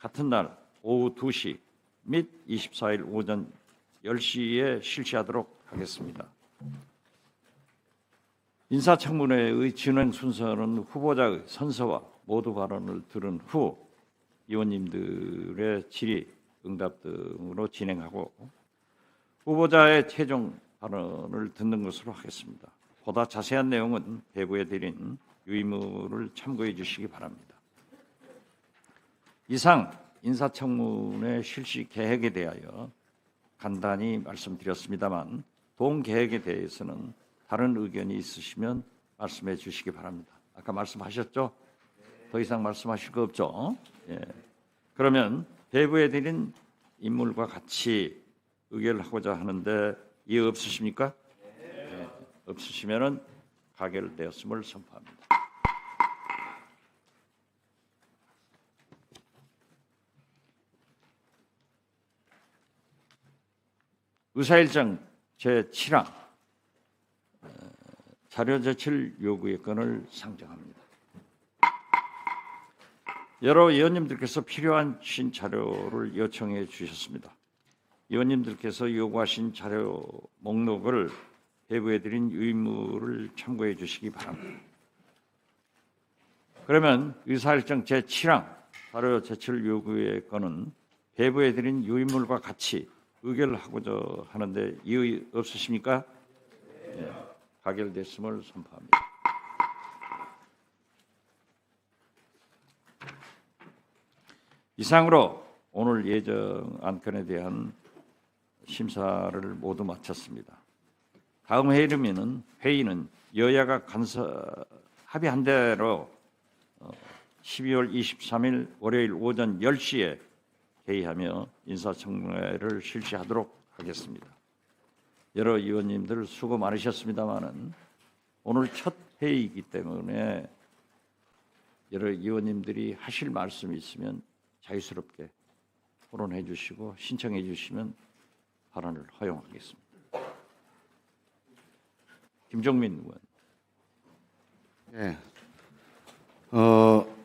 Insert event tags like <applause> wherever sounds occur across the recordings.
같은 날 오후 2시 및 24일 오전 10시에 실시하도록 하겠습니다. 인사청문회의 진행 순서는 후보자의 선서와 모두 발언을 들은 후 의원님들의 질의, 응답 등으로 진행하고 후보자의 최종 발언을 듣는 것으로 하겠습니다. 보다 자세한 내용은 배부에 드린 유의물을 참고해 주시기 바랍니다. 이상 인사청문회 실시 계획에 대하여 간단히 말씀드렸습니다만 동 계획에 대해서는 다른 의견이 있으시면 말씀해 주시기 바랍니다. 아까 말씀하셨죠? 더 이상 말씀하실 거 없죠? 예. 그러면 배부해 드린 인물과 같이 의결을 하고자 하는데 이해 없으십니까? 예. 없으시면은 가결되었음을 선포합니다. 의사일정 제7항 어, 자료 제출 요구의 건을 상정합니다. 여러 의원님들께서 필요하신 자료를 요청해 주셨습니다. 의원님들께서 요구하신 자료 목록을 배부해드린 의무를 참고해 주시기 바랍니다. 그러면 의사일정 제7항 자료 제출 요구의 건은 배부해드린 유인물과 같이 의결을 하고자 하는데 이의 없으십니까? 예, 가결됐음을 선포합니다. 이상으로 오늘 예정 안건에 대한 심사를 모두 마쳤습니다. 다음 회의는 회의는 여야가 간서 합의한 대로 어, 12월 23일 월요일 오전 10시에 회의하며 인사청문회를 실시하도록 하겠습니다. 여러 의원님들 수고 많으셨습니다만은 오늘 첫 회의이기 때문에 여러 의원님들이 하실 말씀이 있으면 자유스럽게 토론해 주시고 신청해 주시면 발언을 허용하겠습니다. 김종민 의원. 예. 어,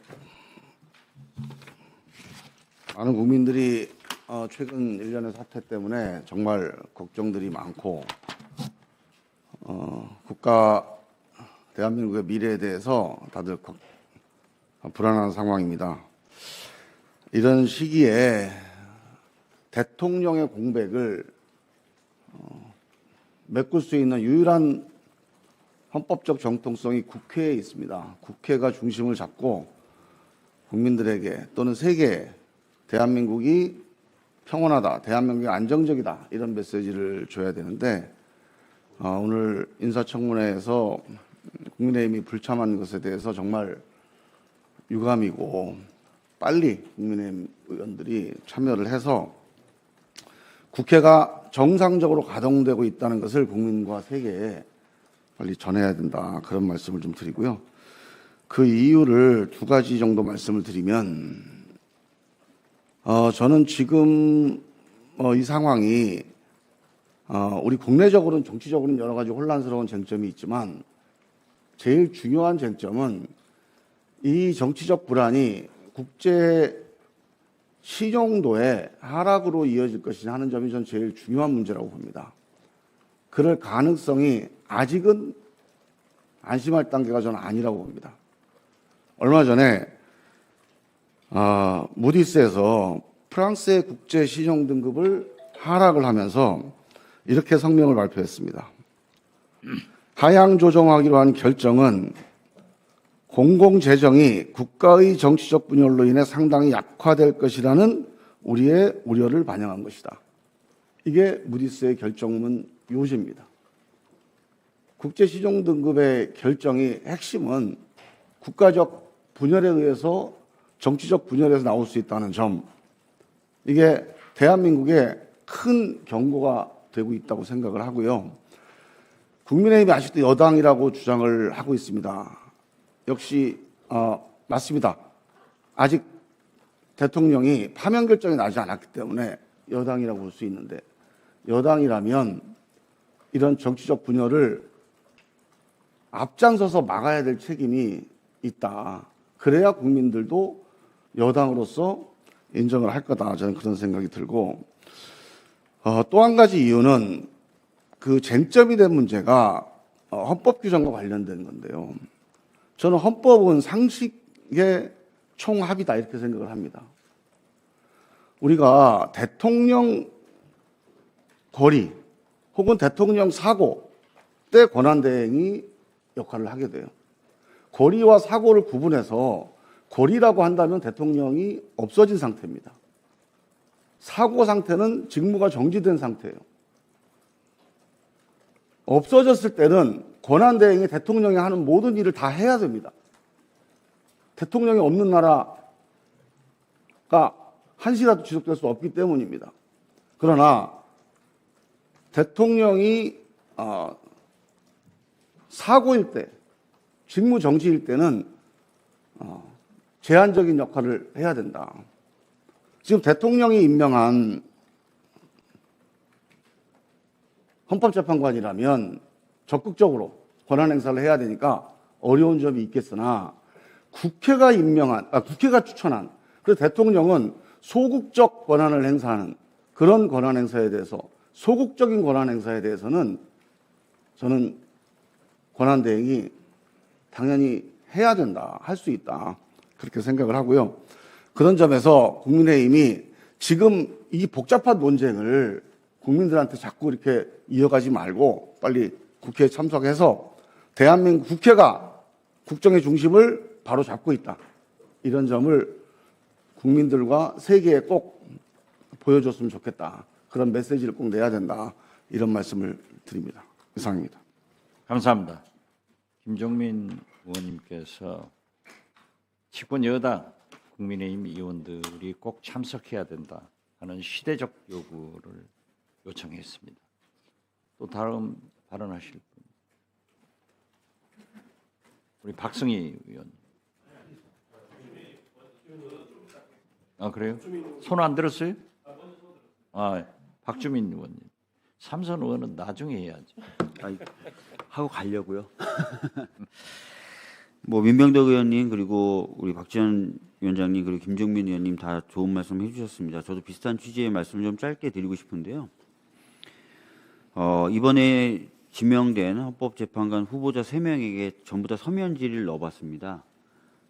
많은 국민들이 어, 최근 일련의 사태 때문에 정말 걱정들이 많고 어, 국가 대한민국의 미래에 대해서 다들 걱- 어, 불안한 상황입니다. 이런 시기에 대통령의 공백을 어, 메꿀 수 있는 유일한 헌법적 정통성이 국회에 있습니다. 국회가 중심을 잡고 국민들에게 또는 세계에 대한민국이 평온하다, 대한민국이 안정적이다 이런 메시지를 줘야 되는데 어, 오늘 인사청문회에서 국민의힘이 불참한 것에 대해서 정말 유감이고 빨리 국민의힘 의원들이 참여를 해서 국회가 정상적으로 가동되고 있다는 것을 국민과 세계에 빨리 전해야 된다 그런 말씀을 좀 드리고요. 그 이유를 두 가지 정도 말씀을 드리면 어, 저는 지금 어, 이 상황이 어, 우리 국내적으로는 정치적으로는 여러 가지 혼란스러운 쟁점이 있지만 제일 중요한 쟁점은 이 정치적 불안이 국제 신용도의 하락으로 이어질 것이냐 하는 점이 전 제일 중요한 문제라고 봅니다. 그럴 가능성이 아직은 안심할 단계가 저는 아니라고 봅니다. 얼마 전에 아, 무디스에서 프랑스의 국제 신용 등급을 하락을 하면서 이렇게 성명을 발표했습니다. 하향 조정하기로 한 결정은 공공 재정이 국가의 정치적 분열로 인해 상당히 약화될 것이라는 우리의 우려를 반영한 것이다. 이게 무디스의 결정문 요지입니다. 국제 시정 등급의 결정이 핵심은 국가적 분열에 의해서 정치적 분열에서 나올 수 있다는 점. 이게 대한민국에 큰 경고가 되고 있다고 생각을 하고요. 국민의힘이 아직도 여당이라고 주장을 하고 있습니다. 역시 어, 맞습니다. 아직 대통령이 파면 결정이 나지 않았기 때문에 여당이라고 볼 수 있는데 여당이라면 이런 정치적 분열을 앞장서서 막아야 될 책임이 있다. 그래야 국민들도 여당으로서 인정을 할 거다 저는 그런 생각이 들고 어, 또 한 가지 이유는 그 쟁점이 된 문제가 어, 헌법 규정과 관련된 건데요. 저는 헌법은 상식의 총합이다 이렇게 생각을 합니다. 우리가 대통령 거리 혹은 대통령 사고 때 권한대행이 역할을 하게 돼요. 거리와 사고를 구분해서 거리라고 한다면 대통령이 없어진 상태입니다. 사고 상태는 직무가 정지된 상태예요. 없어졌을 때는 권한대행이 대통령이 하는 모든 일을 다 해야 됩니다. 대통령이 없는 나라가 한시라도 지속될 수 없기 때문입니다. 그러나 대통령이 어, 사고일 때, 직무 정지일 때는 어, 제한적인 역할을 해야 된다. 지금 대통령이 임명한 헌법재판관이라면 적극적으로 권한 행사를 해야 되니까 어려운 점이 있겠으나 국회가 임명한, 아, 국회가 추천한, 그래서 대통령은 소극적 권한을 행사하는 그런 권한 행사에 대해서 소극적인 권한 행사에 대해서는 저는 권한 대행이 당연히 해야 된다, 할 수 있다. 그렇게 생각을 하고요. 그런 점에서 국민의힘이 지금 이 복잡한 논쟁을 국민들한테 자꾸 이렇게 이어가지 말고 빨리 국회에 참석해서 대한민국 국회가 국정의 중심을 바로 잡고 있다. 이런 점을 국민들과 세계에 꼭 보여줬으면 좋겠다. 그런 메시지를 꼭 내야 된다. 이런 말씀을 드립니다. 이상입니다. 감사합니다. 김종민 의원님께서 집권 여당 국민의힘 의원들이 꼭 참석해야 된다 하는 시대적 요구를 요청했습니다. 또 다음 발언하실 분 우리 박승희 의원. 아 그래요? 손 안 들었어요? 아 박주민 의원님. 삼선 의원은 나중에 해야지. 아니, 하고 가려고요. <laughs> 뭐 민병덕 의원님 그리고 우리 박지원 위원장님 그리고 김종민 의원님 다 좋은 말씀 해주셨습니다. 저도 비슷한 취지의 말씀을 좀 짧게 드리고 싶은데요. 어, 이번에 지명된 헌법재판관 후보자 3명에게 전부 다 서면 질의를 넣어봤습니다.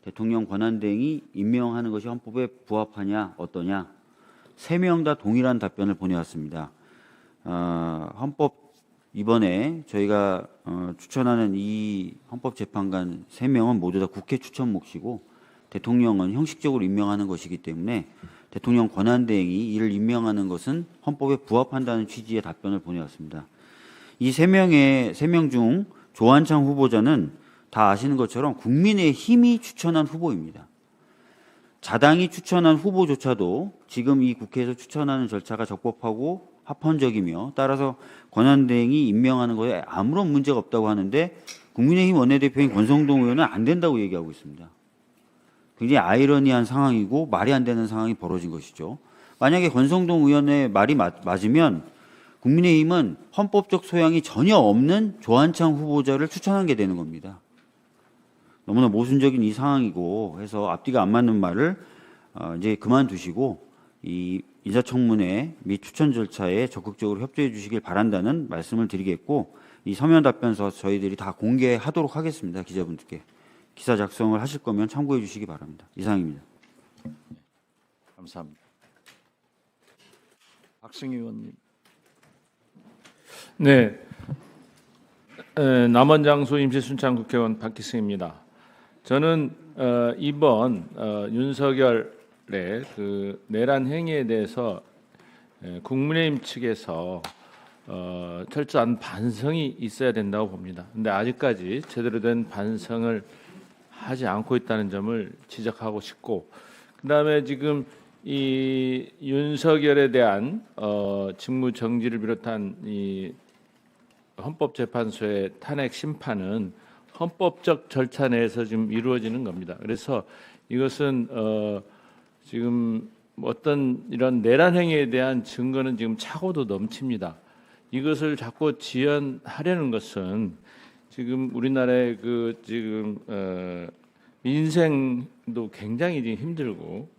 대통령 권한대행이 임명하는 것이 헌법에 부합하냐 어떠냐 3명 다 동일한 답변을 보내왔습니다. 어, 헌법 이번에 저희가 어, 추천하는 이 헌법재판관 3명은 모두 다 국회 추천 몫이고 대통령은 형식적으로 임명하는 것이기 때문에 대통령 권한대행이 이를 임명하는 것은 헌법에 부합한다는 취지의 답변을 보내왔습니다. 이세 명의 세명중 조한창 후보자는 다 아시는 것처럼 국민의 힘이 추천한 후보입니다. 자당이 추천한 후보조차도 지금 이 국회에서 추천하는 절차가 적법하고 합헌적이며 따라서 권한대행이 임명하는 것에 아무런 문제가 없다고 하는데 국민의힘 원내대표인 권성동 의원은 안 된다고 얘기하고 있습니다. 굉장히 아이러니한 상황이고 말이 안 되는 상황이 벌어진 것이죠. 만약에 권성동 의원의 말이 맞, 맞으면 국민의힘은 헌법적 소양이 전혀 없는 조한창 후보자를 추천한 게 되는 겁니다. 너무나 모순적인 이 상황이고 해서 앞뒤가 안 맞는 말을 어, 이제 그만두시고 이 인사청문회 및 추천 절차에 적극적으로 협조해 주시길 바란다는 말씀을 드리겠고 이 서면 답변서 저희들이 다 공개하도록 하겠습니다 기자분들께 기사 작성을 하실 거면 참고해 주시기 바랍니다 이상입니다. 감사합니다. 박승희 의원님. 네. 에, 남원장수 임시순창 국회의원 박기승입니다. 저는 어, 이번 어, 윤석열 의그 내란 행위에 대해서 에, 국민의힘 측에서 어, 철저한 반성이 있어야 된다고 봅니다. 근데 아직까지 제대로 된 반성을 하지 않고 있다는 점을 지적하고 싶고, 그 다음에 지금 이 윤석열에 대한 어, 직무 정지를 비롯한 이 헌법재판소의 탄핵 심판은 헌법적 절차 내에서 지금 이루어지는 겁니다. 그래서 이것은 어, 지금 어떤 이런 내란 행위에 대한 증거는 지금 차고도 넘칩니다. 이것을 자꾸 지연하려는 것은 지금 우리나라의 그 지금 어, 민생도 굉장히 지금 힘들고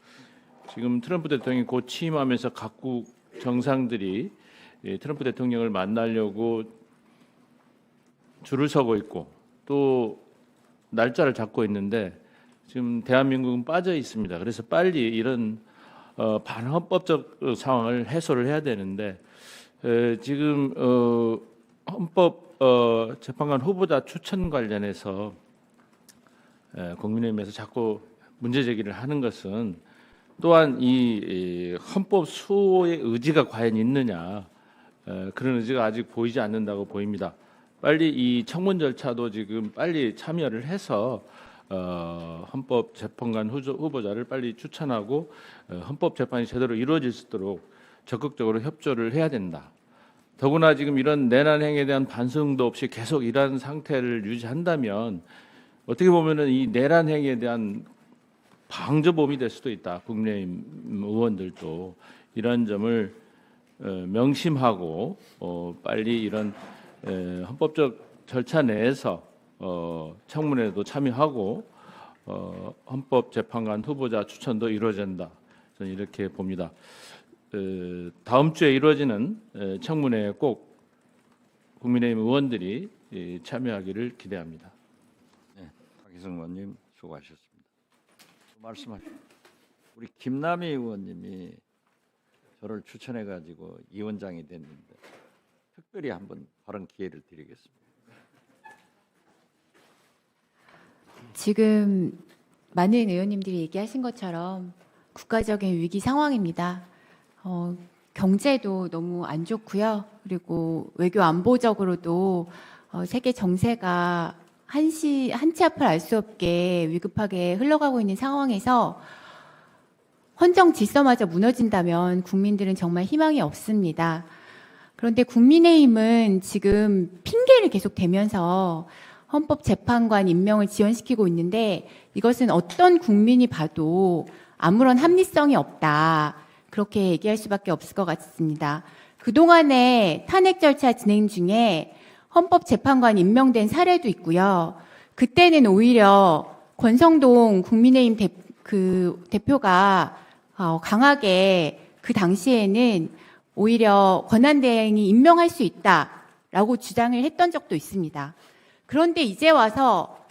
지금 트럼프 대통령이 곧 취임하면서 각국 정상들이 이 트럼프 대통령을 만나려고 줄을 서고 있고 또 날짜를 잡고 있는데 지금 대한민국은 빠져 있습니다. 그래서 빨리 이런 어, 반헌법적 어, 상황을 해소를 해야 되는데 에, 지금 어, 헌법 어, 재판관 후보자 추천 관련해서 에, 국민의힘에서 자꾸 문제 제기를 하는 것은 또한 이, 이 헌법 수호의 의지가 과연 있느냐 에, 그런 의지가 아직 보이지 않는다고 보입니다. 빨리 이 청문 절차도 지금 빨리 참여를 해서 어, 헌법 재판관 후조- 후보자를 빨리 추천하고 어, 헌법 재판이 제대로 이루어질 수 있도록 적극적으로 협조를 해야 된다. 더구나 지금 이런 내란 행위에 대한 반성도 없이 계속 이러한 상태를 유지한다면 어떻게 보면은 이 내란 행위에 대한 방조범이 될 수도 있다. 국민의힘 의원들도 이런 점을 어, 명심하고 어, 빨리 이런 에, 헌법적 절차 내에서 어, 청문회도 참여하고 어, 헌법재판관 후보자 추천도 이루어진다. 저는 이렇게 봅니다. 에, 다음 주에 이루어지는 에, 청문회에 꼭 국민의힘 의원들이 이, 참여하기를 기대합니다. 박희성 의원님 수고하셨습니다. 말씀하시죠. 우리 김남희 의원님이 저를 추천해 가지고 위원장이 됐는데 특별히 한번 발언 기회를 드리겠습니다. 지금 많은 의원님들이 얘기하신 것처럼 국가적인 위기 상황입니다. 어, 경제도 너무 안 좋고요. 그리고 외교 안보적으로도 어, 세계 정세가 한시 한치 앞을 알 수 없게 위급하게 흘러가고 있는 상황에서 헌정 질서마저 무너진다면 국민들은 정말 희망이 없습니다. 그런데 국민의힘은 지금 핑계를 계속 대면서 헌법재판관 임명을 지연시키고 있는데 이것은 어떤 국민이 봐도 아무런 합리성이 없다. 그렇게 얘기할 수밖에 없을 것 같습니다. 그동안에 탄핵 절차 진행 중에 헌법재판관 임명된 사례도 있고요. 그때는 오히려 권성동 국민의힘 대, 그 대표가 어, 강하게 그 당시에는 오히려 권한대행이 임명할 수 있다라고 주장을 했던 적도 있습니다. 그런데 이제 와서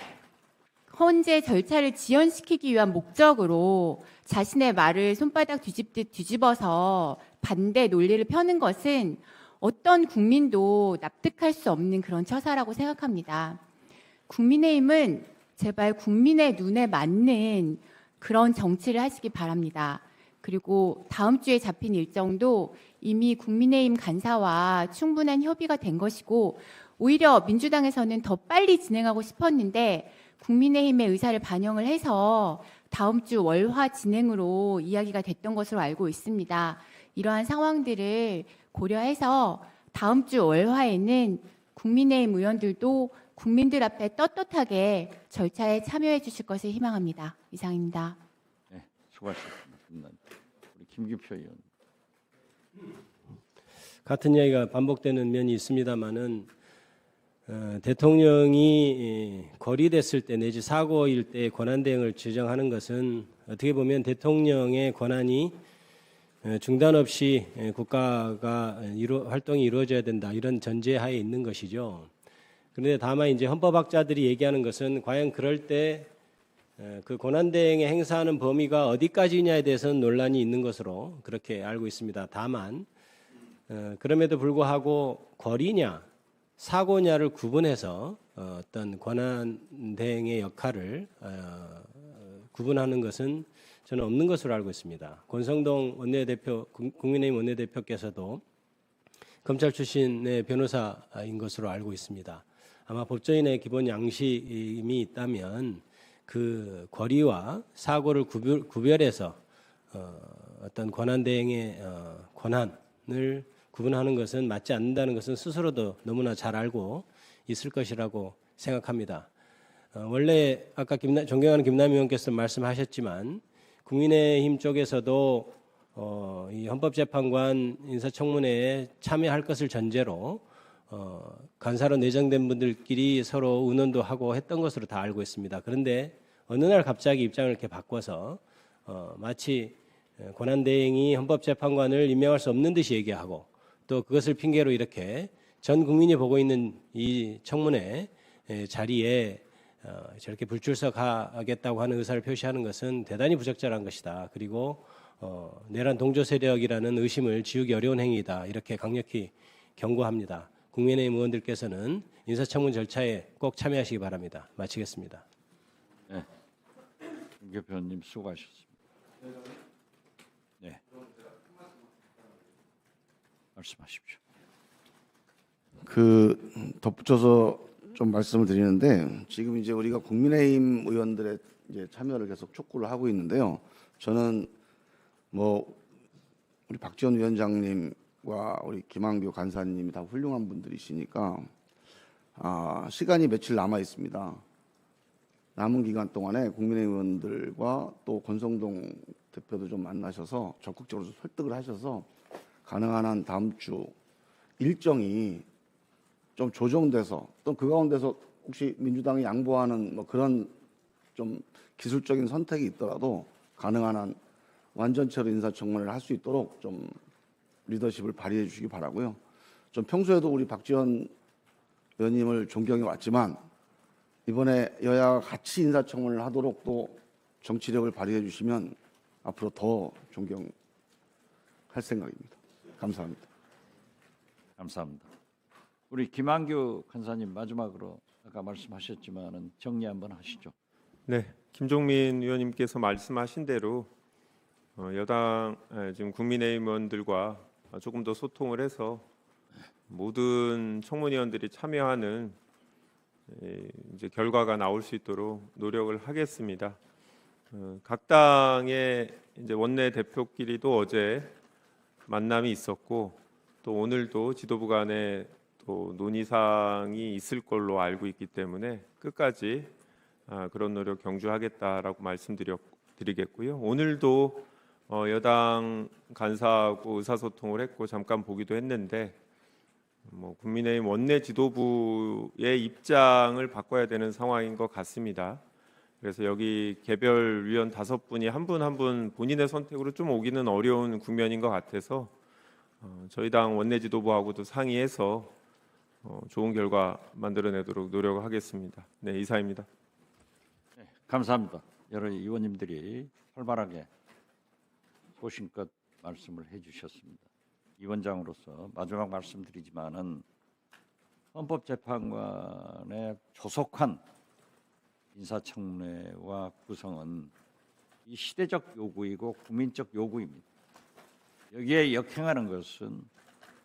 헌재 절차를 지연시키기 위한 목적으로 자신의 말을 손바닥 뒤집듯 뒤집어서 반대 논리를 펴는 것은 어떤 국민도 납득할 수 없는 그런 처사라고 생각합니다. 국민의힘은 제발 국민의 눈에 맞는 그런 정치를 하시기 바랍니다. 그리고 다음 주에 잡힌 일정도 이미 국민의힘 간사와 충분한 협의가 된 것이고 오히려 민주당에서는 더 빨리 진행하고 싶었는데 국민의힘의 의사를 반영을 해서 다음 주 월화 진행으로 이야기가 됐던 것으로 알고 있습니다. 이러한 상황들을 고려해서 다음 주 월화에는 국민의힘 의원들도 국민들 앞에 떳떳하게 절차에 참여해 주실 것을 희망합니다. 이상입니다. 네, 수고하셨습니다. 우리 김기표 의원. 같은 이야기가 반복되는 면이 있습니다만은 어, 대통령이 이, 거리됐을 때 내지 사고일 때 권한 대행을 지정하는 것은 어떻게 보면 대통령의 권한이 어, 중단 없이 에, 국가가 이루, 활동이 이루어져야 된다 이런 전제하에 있는 것이죠. 그런데 다만 이제 헌법학자들이 얘기하는 것은 과연 그럴 때 그 권한 대행에 행사하는 범위가 어디까지냐에 대해서는 논란이 있는 것으로 그렇게 알고 있습니다. 다만 어, 그럼에도 불구하고 거리냐 사고냐를 구분해서 어, 어떤 권한 대행의 역할을 어, 구분하는 것은 저는 없는 것으로 알고 있습니다. 권성동 원내대표 국- 국민의힘 원내대표께서도 검찰 출신의 변호사인 것으로 알고 있습니다. 아마 법조인의 기본 양심이 있다면 그 권리와 사고를 구별, 구별해서 어, 어떤 권한 대행의 어, 권한을 구분하는 것은 맞지 않는다는 것은 스스로도 너무나 잘 알고 있을 것이라고 생각합니다. 어, 원래 아까 김나, 존경하는 김남희 의원께서 말씀하셨지만 국민의힘 쪽에서도 어, 이 헌법재판관 인사청문회에 참여할 것을 전제로 어, 간사로 내정된 분들끼리 서로 의논도 하고 했던 것으로 다 알고 있습니다. 그런데 어느 날 갑자기 입장을 이렇게 바꿔서 어, 마치 에, 권한대행이 헌법재판관을 임명할 수 없는 듯이 얘기하고 또 그것을 핑계로 이렇게 전 국민이 보고 있는 이 청문회 에, 자리에 어, 저렇게 불출석하겠다고 하는 의사를 표시하는 것은 대단히 부적절한 것이다. 그리고 어, 내란 동조 세력이라는 의심을 지우기 어려운 행위이다. 이렇게 강력히 경고합니다. 국민의힘 의원들께서는 인사청문 절차에 꼭 참여하시기 바랍니다. 마치겠습니다. 김 교표님 수고하셨습니다. 말씀하십시오. 그 덧붙여서 좀 말씀을 드리는데 지금 이제 우리가 국민의힘 의원들의 이제 참여를 계속 촉구를 하고 있는데요. 저는 뭐 우리 박지원 위원장님과 우리 김한규 간사님이 다 훌륭한 분들이시니까 아, 시간이 며칠 남아 있습니다. 남은 기간 동안에 국민의힘 의원들과 또 권성동 대표도 좀 만나셔서 적극적으로 좀 설득을 하셔서 가능한 한 다음 주 일정이 좀 조정돼서 또 그 가운데서 혹시 민주당이 양보하는 뭐 그런 좀 기술적인 선택이 있더라도 가능한 한 완전체로 인사청문회를 할 수 있도록 좀 리더십을 발휘해 주시기 바라고요. 좀 평소에도 우리 박지원 의원님을 존경해 왔지만 이번에 여야가 같이 인사청문회를 하도록 또 정치력을 발휘해 주시면 앞으로 더 존경할 생각입니다. 감사합니다. 감사합니다. 우리 김한규 간사님 마지막으로 아까 말씀하셨지만은 정리 한번 하시죠. 네, 김종민 의원님께서 말씀하신 대로 어, 여당 에, 지금 국민의힘 의원들과 조금 더 소통을 해서 모든 청문위원들이 참여하는 에, 이제 결과가 나올 수 있도록 노력을 하겠습니다. 어, 각 당의 이제 원내 대표끼리도 어제 만남이 있었고 또 오늘도 지도부 간에 또 논의사항이 있을 걸로 알고 있기 때문에 끝까지 아, 그런 노력 경주하겠다라고 말씀드리겠고요. 오늘도 어, 여당 간사하고 의사소통을 했고 잠깐 보기도 했는데 뭐 국민의힘 원내 지도부의 입장을 바꿔야 되는 상황인 것 같습니다. 그래서 여기 개별 위원 다섯 분이 한 분 한 분 본인의 선택으로 좀 오기는 어려운 국면인 것 같아서 어, 저희 당 원내 지도부하고도 상의해서 어, 좋은 결과 만들어내도록 노력하겠습니다. 네, 이사입니다. 감사합니다. 여러 의원님들이 활발하게 소신껏 말씀을 해주셨습니다. 위원장으로서 마지막 말씀드리지만은 헌법재판관의 조속한 인사청문회와 구성은 이 시대적 요구이고 국민적 요구입니다. 여기에 역행하는 것은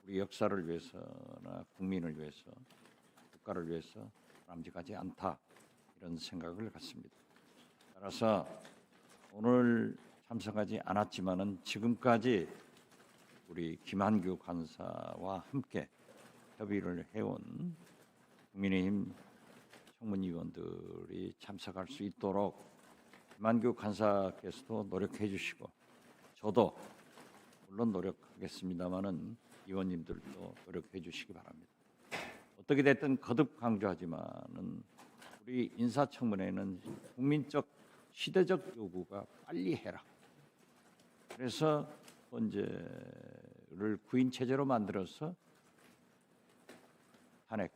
우리 역사를 위해서나 국민을 위해서 국가를 위해서 바람직하지 않다 이런 생각을 갖습니다. 따라서 오늘 참석하지 않았지만은 지금까지 우리 김한규 간사와 함께 협의를 해온 국민의힘 청문위원들이 참석할 수 있도록 김한규 간사께서도 노력해 주시고 저도 물론 노력하겠습니다만은 의원님들도 노력해 주시기 바랍니다. 어떻게 됐든 거듭 강조하지만은 우리 인사청문회는 국민적 시대적 요구가 빨리 해라. 그래서 헌재를 구인 체제로 만들어서 탄핵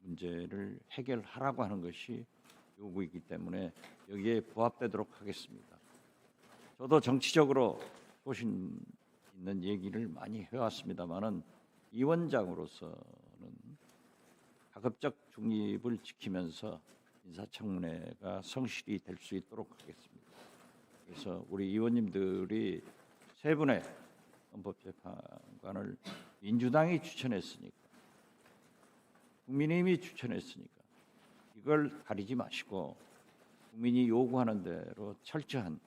문제를 해결하라고 하는 것이 요구이기 때문에 여기에 부합되도록 하겠습니다. 저도 정치적으로 소신 있는 얘기를 많이 해왔습니다만은 위원장으로서는 가급적 중립을 지키면서 인사청문회가 성실히 될 수 있도록 하겠습니다. 그래서 우리 의원님들이 세 분의 헌법재판관을 민주당이 추천했으니까 국민의힘이 추천했으니까 이걸 가리지 마시고 국민이 요구하는 대로 철저한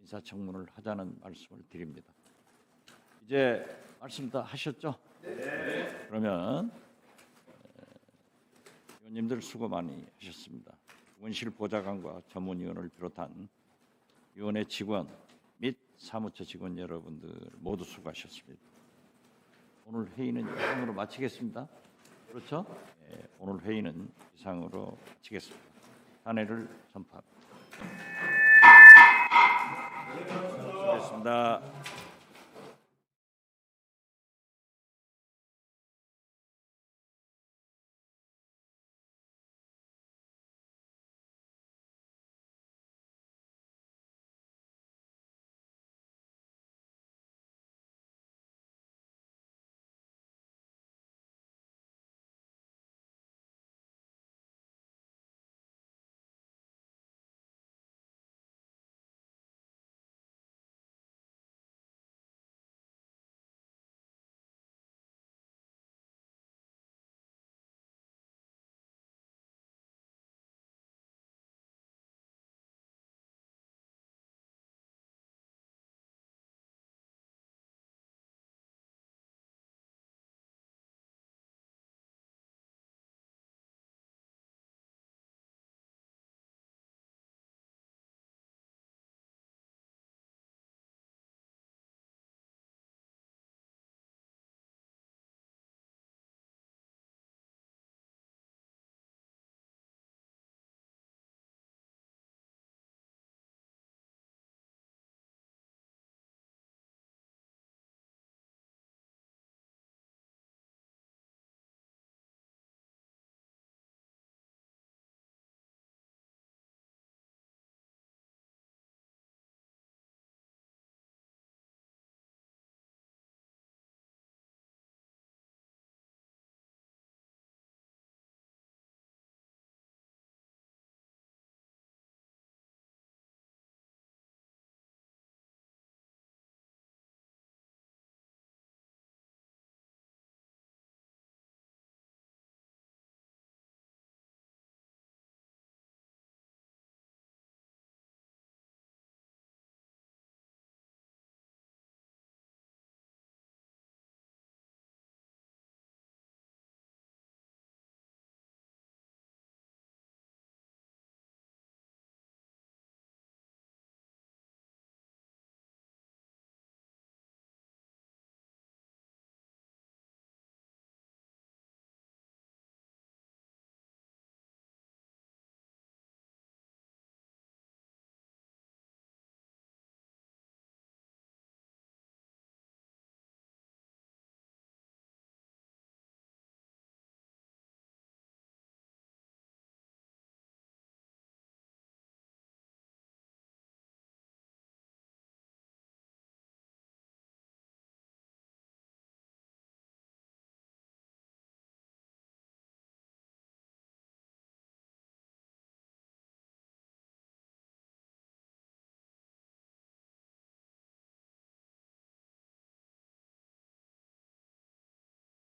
인사청문을 하자는 말씀을 드립니다. 이제 말씀 다 하셨죠? 네. 그러면 의원님들 수고 많이 하셨습니다. 원실 보좌관과 전문위원을 비롯한 위원회 직원 및 사무처 직원 여러분들 모두 수고하셨습니다. 오늘 회의는 이상으로 마치겠습니다. 그렇죠? 예, 오늘 회의는 이상으로 마치겠습니다. 단회를 선포합니다. 고맙습니다.